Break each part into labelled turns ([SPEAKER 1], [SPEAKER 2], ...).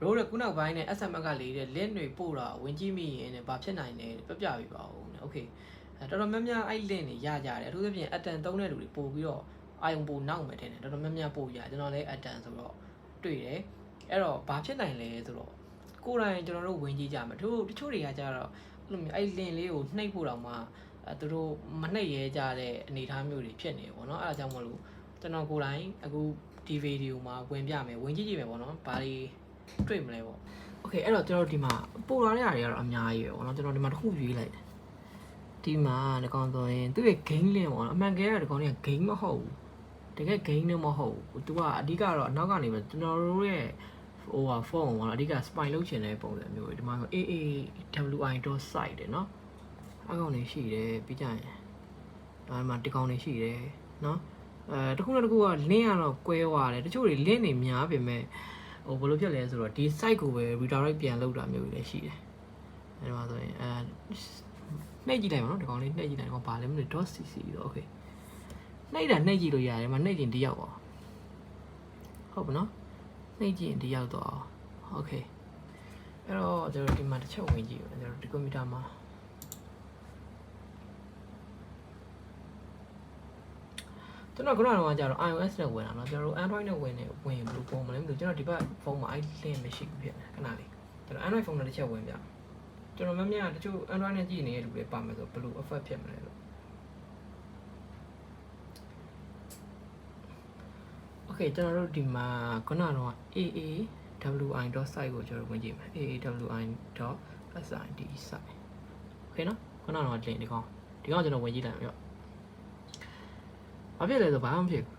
[SPEAKER 1] တို့ကခုနောက်ပိုင်းနဲ့ SMS ကလေးတဲ့ link တွေပို့တာဝင်ကြည့်မိရင်လည်းဘာဖြစ်နိုင်လဲပြပြပေးပါဦး။ Okay အဲတော်တော်များများအဲ့ link တွေရကြတယ်အထူးသဖြင့် atten သုံးတဲ့လူတွေပို့ပြီးတော့အာယုံပိုနောက်မယ်ထင်တယ်တော်တော်များများပို့ရကျွန်တော်လည်း atten ဆိုတော့တွေ့တယ်အဲ့တော့ဘာဖြစ်နိုင်လဲဆိုတော့ကိုယ်တိုင်ကျွန်တော်တို့ဝင်ကြည့်ကြမယ်တို့တချို့တွေကကြတော့အဲ့လိုမျိုးအဲ့ link လေးကိုနှိပ်ဖို့တောင်မှအဲသူတို့မနှိပ်ရဲကြတဲ့အနေအထားမျိုးတွေဖြစ်နေပေါ့နော်အဲ့ဒါကြောင့်မလို့ကျွန်တော်ကိုယ်တိုင်အခုဒီဗီဒီယိုမှာဝင်ပြမယ်ဝင်ကြည့်ကြည့်မယ်ပေါ့နော်ဘာတွေ တွေ့မလဲပေါ့โอเคအဲ့တော့ကျွန်တော်ဒီမှာပို့လာတဲ့ຢာတွေကတော့အများကြီးပဲပေါ့နော်ကျွန်တော်ဒီမှာတစ်ခုရွေးလိုက်တယ်ဒီမှာဒီကောင်ဆိုရင်သူ့ရဲ့ game link ပေါ့နော်အမှန်ကဲကဒီကောင်က game မဟုတ်ဘူးတကယ် game လည်းမဟုတ်ဘူးသူကအဓိကတော့အနောက်ကနေပဲကျွန်တော်တို့ရဲ့ဟိုဟာဖုန်းပေါ့နော်အဓိက spy လုပ်ချင်တဲ့ပုံစံမျိုးတွေဒီမှာ aawi.site တယ်နော်အကောင်တွေရှိတယ်ပြီးကြရင်ဒါမှဒီကောင်တွေရှိတယ်နော်အဲတခုနဲ့တခုက link ကတော့ကွဲသွားတယ်တချို့တွေ link တွေများပေမဲ့ ဟိုဘယ်လိုဖြစ်လဲဆိုတော့ဒီ site ကိုပဲ redirect ပြန်လုပ်တာမျိုးတွေလည်းရှိတယ်အဲဒါဆိုရင်အဲနှိပ်ကြည့်လိုက်ပါနော်ဒီကောင်လေးနှိပ်ကြည့်လိုက်တော့ဘာလဲမသိ .cc တော့ okay နှိပ်တာနှိပ်ကြည့်လို့ရတယ်မနှိပ်ကြည့်ဒီရောက်ပါဟုတ်ပါနော်နှိပ်ကြည့်ရင်ဒီရောက်တော့โอเคအဲ့တော့ကျွန်တော်ဒီမှာတစ်ချက်ဝင်ကြည့်ပါကျွန်တော်ဒီကွန်ပျူတာမှာကျွန်တော်ခုနကတော့ကြာတော့ iOS နဲ့ဝင်တာเนาะကျွန်တော်တို့ Android နဲ့ဝင်နေဝင်ဘယ်လိုပုံ ုံ မလဲမသိဘူးကျွန်တော်ဒီဘက်ဖုန်းမှာအဲ့ link မရှိဘူးဖြစ်နေခဏလေးကျွန်တော် Android ဖုန်းနဲ့တစ်ချက်ဝင်ပြကျွန်တော်မမြင်တချို့ Android နဲ့ကြည့်နေတဲ့လူတွေပါမယ်ဆိုဘယ်လို effect ဖြစ်မလဲလို့ Okay ကျွန်တော်တို့ဒီမှာခုနကတော့ aawi.site ကိုကျွန်တော်ဝင်ကြည့်မယ် aawi.site site Okay နော်ခုနကတော့ link ဒီကောင်ဒီကောင်ကျွန်တော်ဝင်ကြည့်လိုက်မယ်ရောဘာဖြစ်လဲဆိုဘာမှမဖြစ်ဘူး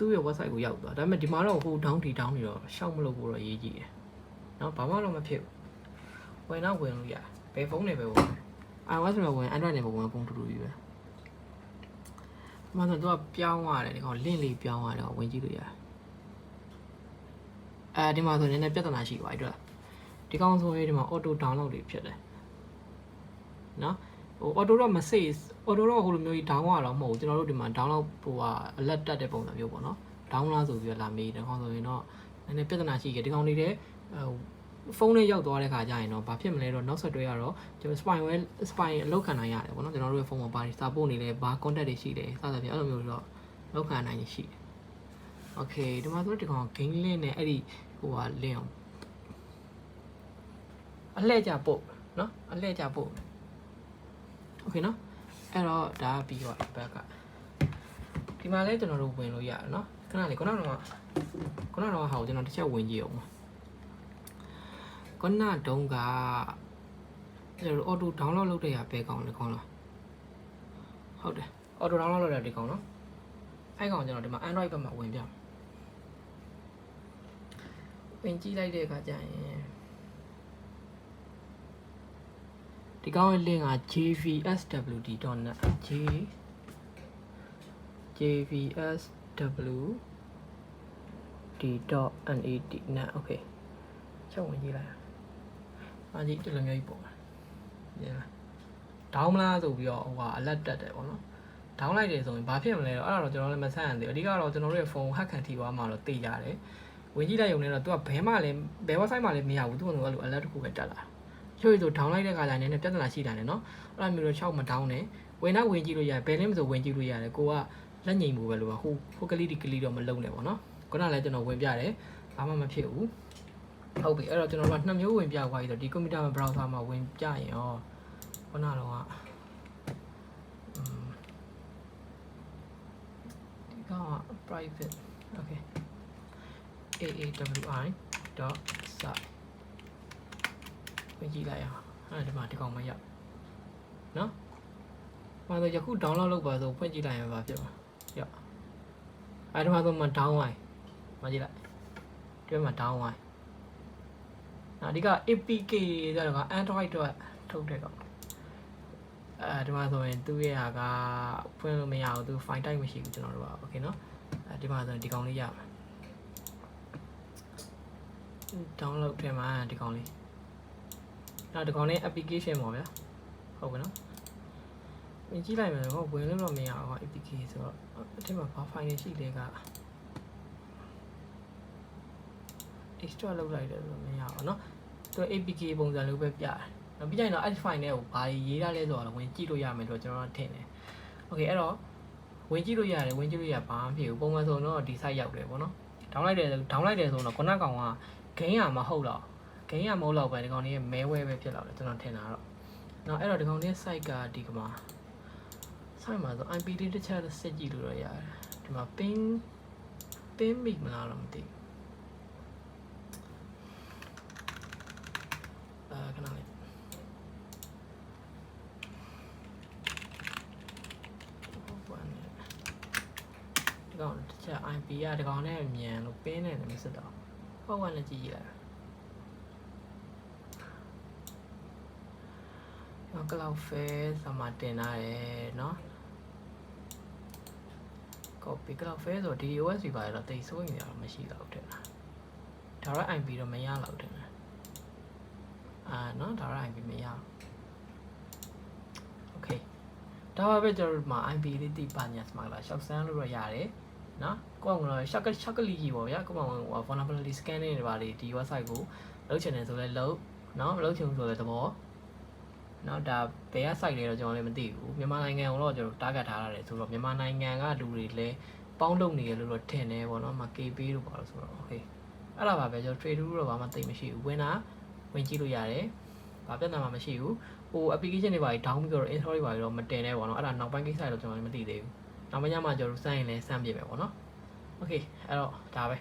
[SPEAKER 1] သူ့ရဲ့ website ကိုရောက်သွားဒါပေမဲ့ဒီမှာတော့ဟို down တီ down နေတော့ရှောက်မလို့ကိုတော့ရေးကြည့်တယ်နော်ဘာမှတော့မဖြစ်ဘူးဝင်တော့ဝင်လို့ရတယ်ဘယ်ဖုန်းနဲ့ပဲဝင် iOS နဲ့ဝင် Android နဲ့ပဲဝင်ပုံတူတူကြီးပဲမှန်တော့သူကပြောင်းသွားတယ်ဒီကောင် link လေးပြောင်းသွားတယ်ဝင်ကြည့်လို့ရတယ်အဲဒီမှာဆိုရင်လည်းပြဿနာရှိသွားပြီတွေ့လားဒီကောင်ဆိုရင်ဒီမှာ auto download တွေဖြစ်တယ်နော် ဟို auto တော့မ save auto တော့ဟိုလိုမျိုးကြီး down ရတော့မဟုတ်ဘူးကျွန်တော်တို့ဒီမှာ download ဟိုဟာ alert တက်တဲ့ပုံစံမျိုးပေါ့နော် down လားဆိုပြီးတော့လာမေးတယ်ကောင်ဆိုရင်တော့နည်းနည်းပြဿနာရှိခဲ့ဒီကောင်တွေတဲ့ဟိုဖုန်းနဲ့ရောက်သွားတဲ့ခါကျရင်တော့ဘာဖြစ်မလဲတော့နောက်ဆက်တွဲရတော့ကျွန်တော် spyware spy အလောက်ခံနိုင်ရတယ်ပေါ့နော်ကျွန်တော်တို့ရဲ့ဖုန်းမှာဘာတွေစာပို့နေလဲဘာ contact တွေရှိတယ်စသဖြင့်အဲ့လိုမျိုးတော့လောက်ခံနိုင်ရှိတယ် Okay ဒီမှာဆိုဒီကောင် game link နဲ့အဲ့ဒီဟိုဟာ link အောင်အလှည့်ကြပို့နော်အလှည့်ကြပို့ Okay နော်အဲ့တော့ဒါပြီးတော့ဘက်ကဒီမှာလဲကျွန်တော်တို့ဝင်လို့ရတယ်နော်ခဏလေးခုနကတော့ခုနကတော့ဟာကိုကျွန်တော်တစ်ချက်ဝင်ကြည့်အောင်ပါခုနတုန်းကကျွန်တော် auto download လုပ်တဲ့ရပဲကောင်းလေကောင်းလားဟုတ်တယ် auto download လုပ်တဲ့ဒီကောင်းနော်အဲ့ကောင်ကျွန်တော်ဒီမှာ Android ဘက်မှာဝင်ပြမယ်ဝင်ကြည့်လိုက်တဲ့အခါကျရင် ဒီကောင်ရဲ့ link က jvswd.net j jvswd.net net okay ချက်ဝင်ကြည့်လိုက်အားကြီးဒီလိုမျိုးကြီးပုံလာညလားဒေါင်းမလားဆိုပြီးတော့ဟိုကအလက်တက်တယ်ပေါ့နော်ဒေါင်းလိုက်တယ်ဆိုရင်ဘာဖြစ်မလဲတော့အဲ့ဒါတော့ကျွန်တော်လည်းမဆန်းရသေးဘူးအဓိကတော့ကျွန်တော်တို့ရဲ့ဖုန်း hack ခံထိသွားမှတော့သိရတယ်ဝင်ကြည့်လိုက်ရုံနဲ့တော့ तू ကဘဲမှလည်းဘဲ website မှလည်းမရဘူး तू ကလည်းအဲ့လို alert တစ်ခုပဲတက်လာ ချို့ဆို down လိုက်တဲ့ခါကျရင်လည်းပြဿနာရှိတာလေနော်အဲ့လိုမျိုးတော့6မ down နဲ့ဝင်တော့ဝင်ကြည့်လို့ရတယ်ဘယ်လင်းမဆိုဝင်ကြည့်လို့ရတယ်ကိုကလက်ငိမ်မှုပဲလို့ပါဟိုဟိုကလေးဒီကလေးတော့မလုံနဲ့ပေါ့နော်ခုနလည်းကျွန်တော်ဝင်ပြတယ်ဘာမှမဖြစ်ဘူးဟုတ်ပြီအဲ့တော့ကျွန်တော်တို့ကနှစ်မျိုးဝင်ပြသွားပြီဆိုဒီကွန်ပျူတာမှာ browser မှာဝင်ပြရင်ရောခုနတော့ကอืมဒီကောင်က private okay aawi.site ဝင်ကြည့်လိုက်အောင်အဲ့ဒီမှာဒီကောင်မရောက်နော်မှာဆိုယခု download လုပ်ပါဆိုဖွင့်ကြည့်လိုက်ရင်ပါဖြစ်မှာရောက်အဲ့ဒီမှာဆိုမှ down ဝိုင်းမကြည့်လိုက်ဒီမှာ down ဝိုင်းအဓိက APK ဆိုတော့ Android တော့ထုတ်တဲ့ကောင်အဲဒီမှာဆိုရင်သူ့ရဲ့ဟာကဖွင့်လို့မရဘူးသူ file type မရှိဘူးကျွန်တော်တို့က okay နော်အဲဒီမှာဆိုရင်ဒီကောင်လေးရမှာ download ထဲမှာဒီကောင်လေး နောက်ဒီကောင်လေး application ပေါ့ဗျာဟုတ်ကဲ့နော်ဝင်ကြည့်လိုက်မယ်ဟောဝင်လို့တော့မရဘူး application ဆိုတော့အထက်မှာဘာ file တွေရှိလဲက extra လောက်လိုက်တယ်ဆိုတော့မရအောင်เนาะသူ APK ပုံစံလိုပဲပြတယ်နောက်ပြီးကြရင်တော့ edge file နဲ့ကိုဘာရေးထားလဲဆိုတော့ဝင်ကြည့်လို့ရမယ်လို့ကျွန်တော်တို့ထင်တယ် okay အဲ့တော့ဝင်ကြည့်လို့ရတယ်ဝင်ကြည့်လို့ရဘာမှမဖြစ်ဘူးပုံမှန်ဆိုတော့ဒီ site ရောက်တယ်ပေါ့နော် down လိုက်တယ် down လိုက်တယ်ဆိုတော့ခုနကောင်က gain ရမဟုတ်တော့ gain ရမဟုတ်တော့ပဲဒီကောင်လေးရဲ့ malware ပဲဖြစ်လာတယ်ကျွန်တော်ထင်တာတော့နော်အဲ့တော့ဒီကောင်လေး site ကဒီကမှာ site မှာဆို IP လေးတစ်ချက်စစ်ကြည့်လို့ရရတယ်ဒီမှာ ping ping မိမလားတော့မသိဘူးအာခဏလေးဒီကောင်တစ်ချက် IP ကဒီကောင်နဲ့မြန်လို့ ping နဲ့လည်းမစစ်တော့ဟုတ်ဝင်လည်းကြည့်ရတာ နော်ကလောက်ဖဲဆိုမှတင်ထားတယ်နော် copy ကလောက်ဖဲဆို DOS စီပါတယ်တော့တိတ်ဆိုးနေရတော့မရှိတော့တင်တာ direct IP တော့မရတော့တင်တာအာနော် direct IP မရ okay ဒါပါပဲကျွန်တော်တို့မှာ IP လေးတိပါညာစမှာလာရှောက်ဆန်းလို့တော့ရတယ်နော်ကိုယ့်ကတော့ shortcut shortcut လေးကြီးပေါ့ဗျာကိုယ့်မှာဟို vulnerability scanning တွေပါလေဒီ website ကိုလောက်ချင်တယ်ဆိုလဲလောက်နော်မလောက်ချင်ဘူးဆိုလဲသဘော နော်ဒါဘယ်က site လဲတော့ကျွန်တော်လည်းမသိဘူးမြန်မာနိုင်ငံကိုတော့ကျွန်တော် target ထားရတယ်ဆိုတော့မြန်မာနိုင်ငံကလူတွေလည်းပေါင်းလုပ်နေရလို့တော့ထင်တယ်ပေါ့နော်မ KP လို့ပါလို့ဆိုတော့ဟေးအဲ့ဒါပါပဲကျွန်တော် trade တော့ဘာမှသိမရှိဘူးဝင်တာဝင်ကြည့်လို့ရတယ်ဘာပြဿနာမှမရှိဘူးဟို application တွေပါ down ပြီးတော့ install တွေပါတော့မတင်နဲ့ပေါ့နော်အဲ့ဒါနောက်ပိုင်းကိစ္စတွေတော့ကျွန်တော်လည်းမသိသေးဘူးနောက်ပိုင်းညမှကျွန်တော်စမ်းရင်လည်းစမ်းပြမယ်ပေါ့နော် okay အဲ့တော့ဒါပဲ